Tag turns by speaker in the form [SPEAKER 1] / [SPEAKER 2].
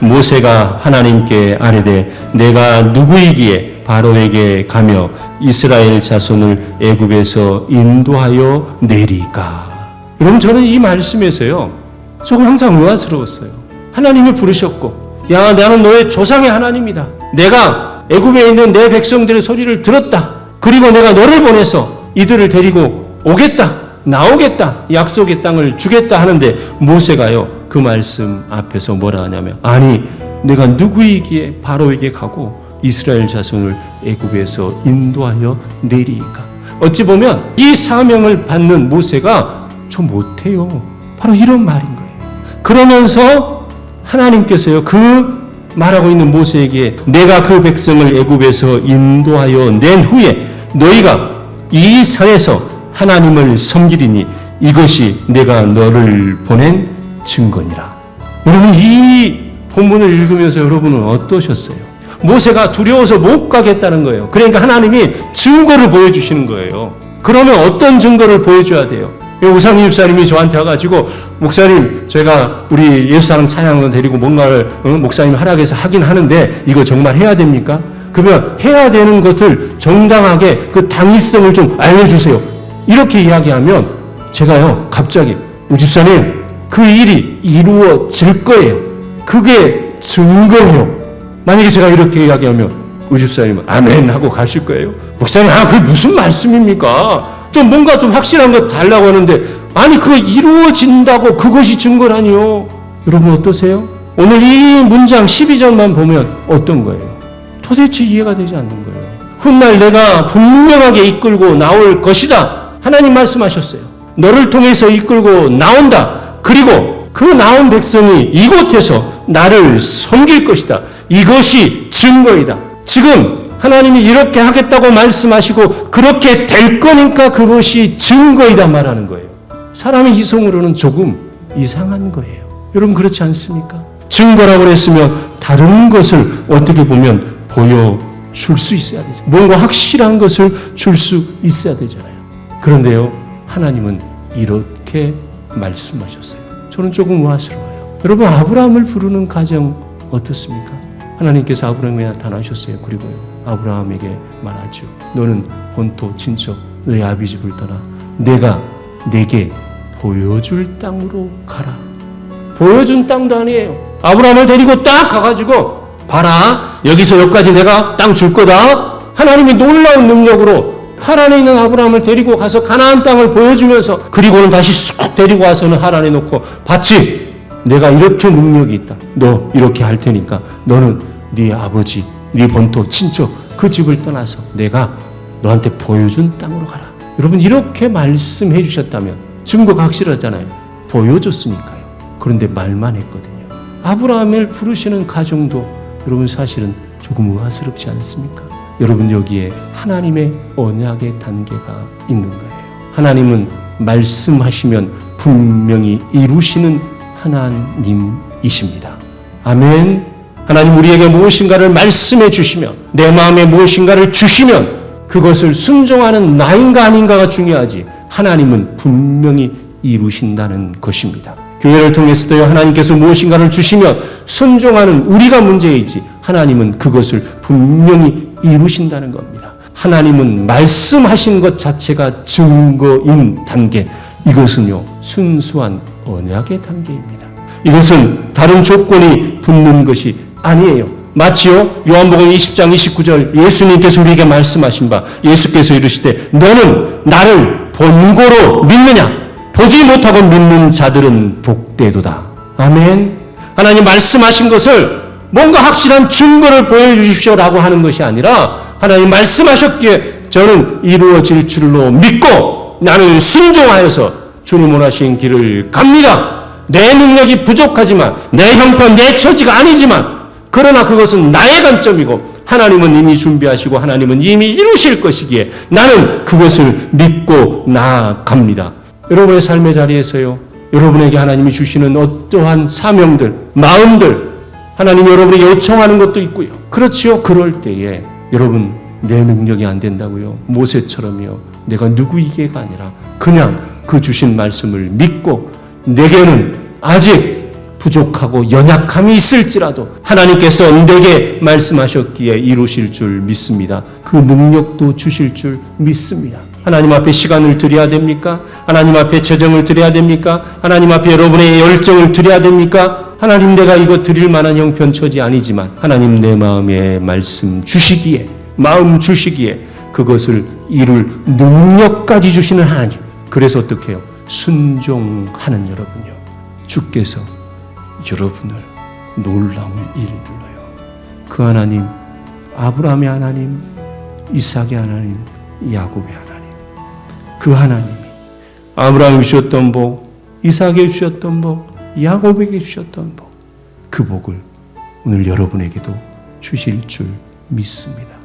[SPEAKER 1] 모세가 하나님께 아뢰되 내가 누구이기에 바로에게 가며 이스라엘 자손을 애굽에서 인도하여 내리까. 여러분 저는 이 말씀에서요. 조금 항상 의아스러웠어요. 하나님이 부르셨고 야 나는 너의 조상의 하나님이다. 내가 애굽에 있는 내 백성들의 소리를 들었다. 그리고 내가 너를 보내서 이들을 데리고 오겠다. 나오겠다. 약속의 땅을 주겠다 하는데 모세가요. 그 말씀 앞에서 뭐라 하냐면 아니 내가 누구이기에 바로에게 가고 이스라엘 자손을 애굽에서 인도하여 내리까. 어찌 보면 이 사명을 받는 모세가 저 못해요. 바로 이런 말인 거예요. 그러면서 하나님께서요 그 말하고 있는 모세에게 내가 그 백성을 애굽에서 인도하여 낸 후에 너희가 이 산에서 하나님을 섬기리니 이것이 내가 너를 보낸 증거니라. 여러분 이 본문을 읽으면서 여러분은 어떠셨어요? 모세가 두려워서 못 가겠다는 거예요. 그러니까 하나님이 증거를 보여주시는 거예요. 그러면 어떤 증거를 보여줘야 돼요? 우상희 집사님이 저한테 와가지고 목사님 제가 우리 예수사랑 찬양을 데리고 뭔가를 어, 목사님 하락해서 하긴 하는데 이거 정말 해야 됩니까? 그러면 해야 되는 것을 정당하게 그 당위성을 좀 알려주세요. 이렇게 이야기하면 제가요 갑자기 우 집사님 그 일이 이루어질 거예요. 그게 증거예요. 만약에 제가 이렇게 이야기하면 우 집사님은 아멘 하고 가실 거예요. 목사님 아 그게 무슨 말씀입니까? 좀 뭔가 좀 확실한 거 달라고 하는데 아니 그거 이루어진다고 그것이 증거라니요. 여러분 어떠세요? 오늘 이 문장 12절만 보면 어떤 거예요? 도대체 이해가 되지 않는 거예요. 훗날 내가 분명하게 이끌고 나올 것이다. 하나님 말씀하셨어요. 너를 통해서 이끌고 나온다. 그리고 그 나온 백성이 이곳에서 나를 섬길 것이다. 이것이 증거이다. 지금 하나님이 이렇게 하겠다고 말씀하시고 그렇게 될 거니까 그것이 증거이다 말하는 거예요. 사람의 이성으로는 조금 이상한 거예요. 여러분 그렇지 않습니까? 증거라고 했으면 다른 것을 어떻게 보면 보여줄 수 있어야 되죠. 뭔가 확실한 것을 줄 수 있어야 되잖아요. 그런데요, 하나님은 이렇게 말씀하셨어요. 저는 조금 우아스러워요. 여러분, 아브라함을 부르는 가정 어떻습니까? 하나님께서 아브라함에 나타나셨어요. 그리고요, 아브라함에게 말하죠. 너는 본토, 친척, 너의 아비 집을 떠나 내가 내게 보여줄 땅으로 가라. 보여준 땅도 아니에요. 아브라함을 데리고 딱 가가지고 봐라 여기서 여기까지 내가 땅 줄 거다. 하나님이 놀라운 능력으로 하란에 있는 아브라함을 데리고 가서 가나안 땅을 보여주면서 그리고는 다시 쑥 데리고 와서는 하란에 놓고 봤지 내가 이렇게 능력이 있다. 너 이렇게 할 테니까 너는 네 아버지, 네 본토, 친척 그 집을 떠나서 내가 너한테 보여준 땅으로 가라. 여러분 이렇게 말씀해 주셨다면 증거가 확실하잖아요. 보여줬으니까요. 그런데 말만 했거든요. 아브라함을 부르시는 가정도 여러분 사실은 조금 의아스럽지 않습니까? 여러분 여기에 하나님의 언약의 단계가 있는 거예요. 하나님은 말씀하시면 분명히 이루시는 하나님이십니다. 아멘. 하나님 우리에게 무엇인가를 말씀해 주시면 내 마음에 무엇인가를 주시면 그것을 순종하는 나인가 아닌가가 중요하지 하나님은 분명히 이루신다는 것입니다. 교회를 통해서도 하나님께서 무엇인가를 주시면 순종하는 우리가 문제이지 하나님은 그것을 분명히 이루신다는 겁니다. 하나님은 말씀하신 것 자체가 증거인 단계. 이것은요, 순수한 언약의 단계입니다. 이것은 다른 조건이 붙는 것이 아니에요. 마치요, 요한복음 20장 29절 예수님께서 우리에게 말씀하신 바 예수께서 이르시되 너는 나를 본고로 믿느냐? 보지 못하고 믿는 자들은 복되도다. 아멘. 하나님 말씀하신 것을 뭔가 확실한 증거를 보여주십시오라고 하는 것이 아니라 하나님 말씀하셨기에 저는 이루어질 줄로 믿고 나는 순종하여서 주님 원하신 길을 갑니다. 내 능력이 부족하지만 내 형편 내 처지가 아니지만 그러나 그것은 나의 관점이고 하나님은 이미 준비하시고 하나님은 이미 이루실 것이기에 나는 그것을 믿고 나아갑니다. 여러분의 삶의 자리에서요. 여러분에게 하나님이 주시는 어떠한 사명들, 마음들 하나님이 여러분에게 요청하는 것도 있고요. 그렇지요. 그럴 때에 여러분 내 능력이 안 된다고요. 모세처럼요. 내가 누구이게가 아니라 그냥 그 주신 말씀을 믿고 내게는 아직 부족하고 연약함이 있을지라도 하나님께서 내게 말씀하셨기에 이루실 줄 믿습니다. 그 능력도 주실 줄 믿습니다. 하나님 앞에 시간을 드려야 됩니까? 하나님 앞에 재정을 드려야 됩니까? 하나님 앞에 여러분의 열정을 드려야 됩니까? 하나님 내가 이거 드릴 만한 형편처지 아니지만 하나님 내 마음에 말씀 주시기에 마음 주시기에 그것을 이룰 능력까지 주시는 하나님. 그래서 어떻게 해요? 순종하는 여러분요. 주께서 여러분을 놀라운 일 불러요. 그 하나님, 아브라함의 하나님, 이삭의 하나님, 야곱의 하나님. 그 하나님이 아브라함이 주셨던 복, 이삭에게 주셨던 복, 야곱에게 주셨던 복, 그 복을 오늘 여러분에게도 주실 줄 믿습니다.